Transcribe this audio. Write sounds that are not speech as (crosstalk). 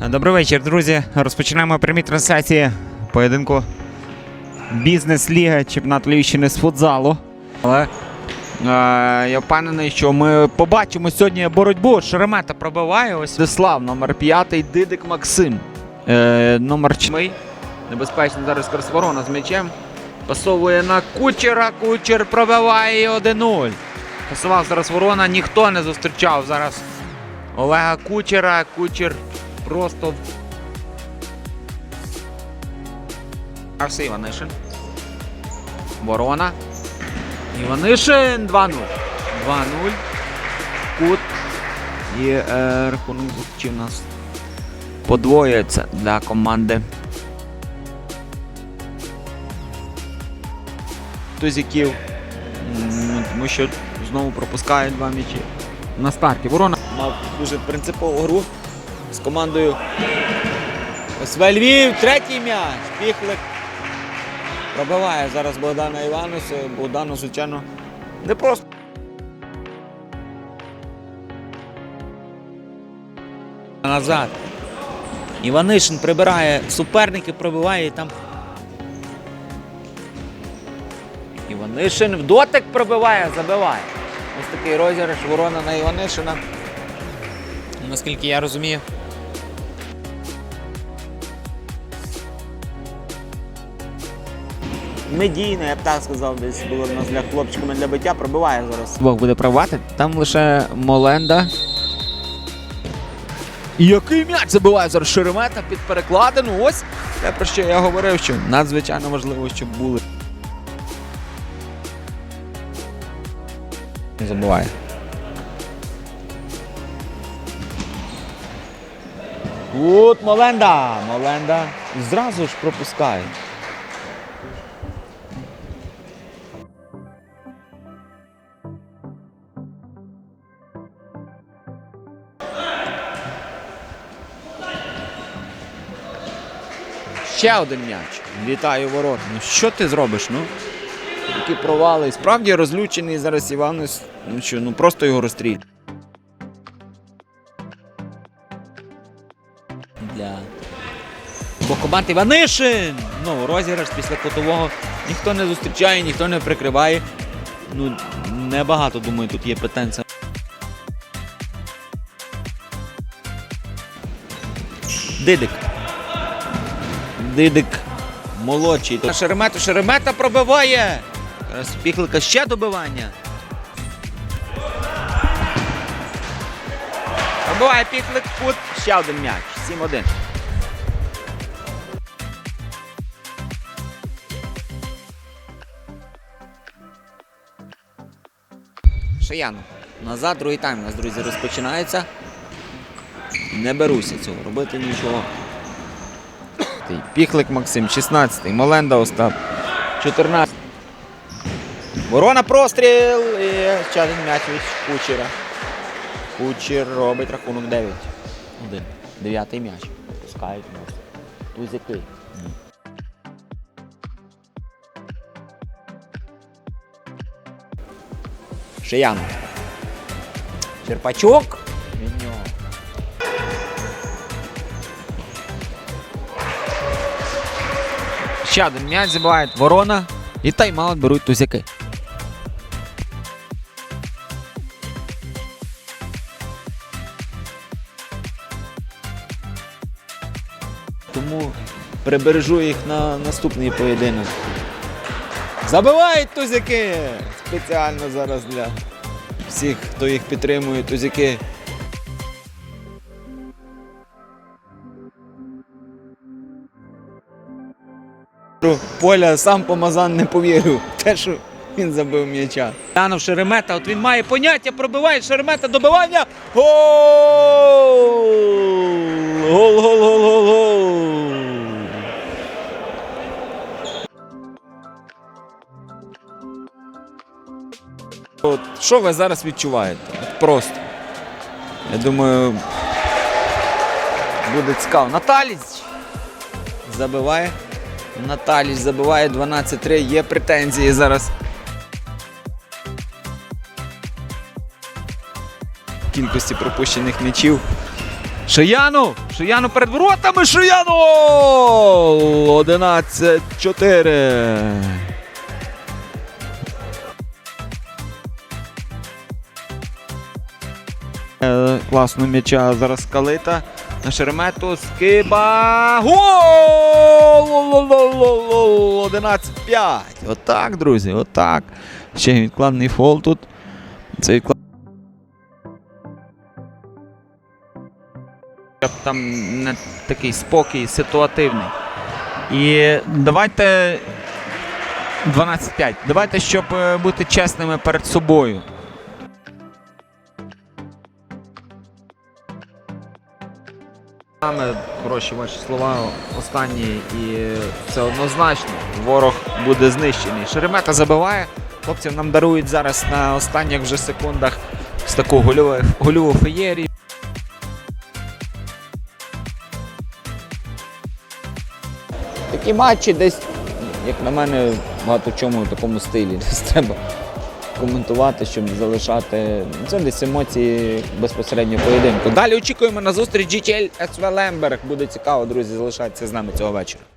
Добрий вечір, друзі. Розпочинаємо прямі трансляції поєдинку бізнес-ліги чемпіонату Львівщини з футзалу. Але е, я впевнений, що ми побачимо сьогодні боротьбу. Шеремета пробиває. Ось Дислав, номер 5, Дидик Максим. Е, номер 4. Небезпечно зараз якраз ворона з м'ячем. Пасовує на кучера. Кучер пробиває 1-0. Пасував зараз ворона, ніхто не зустрічав зараз Олега Кучера. Кучер просто. Арси Іванишин. Ворона. Іванишин 2-0. 2-0. Кут. І е, рахунок чи в нас подвоюється для команди. Тузіків. Тому що знову пропускають два м'ячі. На старті. Ворона мав дуже принципову гру з командою СВ Львів. Третій м'яч. Піхлик пробиває зараз Богдана Івануса. Богдану, звичайно, не просто. Назад. Іванишин прибирає суперники, пробиває і там. Іванишин в дотик пробиває, забиває. Ось такий розіграш ворона на Іванишина. Наскільки я розумію. Медійно, я б так сказав, десь було в нас для хлопчиками для биття, пробиває зараз. Бог буде пробувати. Там лише Моленда. І який м'яч забиває зараз Шеремета під перекладину. Ось те, про що я говорив, що надзвичайно важливо, щоб були. Забуває. Тут Моленда. Моленда зразу ж пропускає. Ще один м'яч. Вітаю ворот. Ну що ти зробиш? Ну? Такі провали. Справді розлючений зараз Іванус. Ну що, ну просто його розстріль. Для Бокомат Іванишин! Ну, розіграш після котового ніхто не зустрічає, ніхто не прикриває. Ну, небагато, думаю, тут є питань. Дидик. Дидик молодший. На Шеремету Шеремета пробиває. Зараз Піхлика ще добивання. Пробиває Піхлик кут. Ще один м'яч. 7-1. Шияну. Назад, другий тайм у нас, друзі, розпочинається. Не беруся цього, робити нічого. Піхлик Максим, 16-й. Моленда Остап. 14. Ворона простріл. І ще один м'яч від Кучера. Кучер робить рахунок 9. Один. Дев'ятий м'яч. Пускають нас. Тузяки. Шиян. Черпачок. Ще один м'яч ворона. І тайм-аут беруть тузяки. Тому прибережу їх на наступний поєдинок. Забивають тузяки! Спеціально зараз для всіх, хто їх підтримує, тузяки. Поля сам помазан не повірив. Те, що він забив м'яча. Янов Шеремета, от він має поняття, пробиває Шеремета, добивання. Гол! Гол, гол, гол, гол, гол. От, що ви зараз відчуваєте? От просто. Я думаю, буде цікаво. Наталіць забиває. Наталіч забиває 12-3. Є претензії зараз. Кількості пропущених м'ячів. Шияну! Шияну перед воротами! Шияну! 11-4. Е, Класно м'яча зараз калита. На Шеремету Скиба. Гол! 11-5. Отак, друзі, отак. Ще відкладний фол тут. Це відклад... Там не такий спокій ситуативний. І давайте 12-5. Давайте, щоб е, бути чесними перед собою. Саме хороші ваші слова останні, і це однозначно. Ворог буде знищений. Шеремета забиває. Хлопці нам дарують зараз на останніх вже секундах з таку гольову феєрію. Такі матчі десь, як на мене, багато чому в такому стилі. (laughs) Десь треба коментувати, щоб залишати. ну, Це десь емоції безпосередньо поєдинку. Далі очікуємо на зустріч GTL SV Lemberg. Буде цікаво, друзі, залишайтеся з нами цього вечора.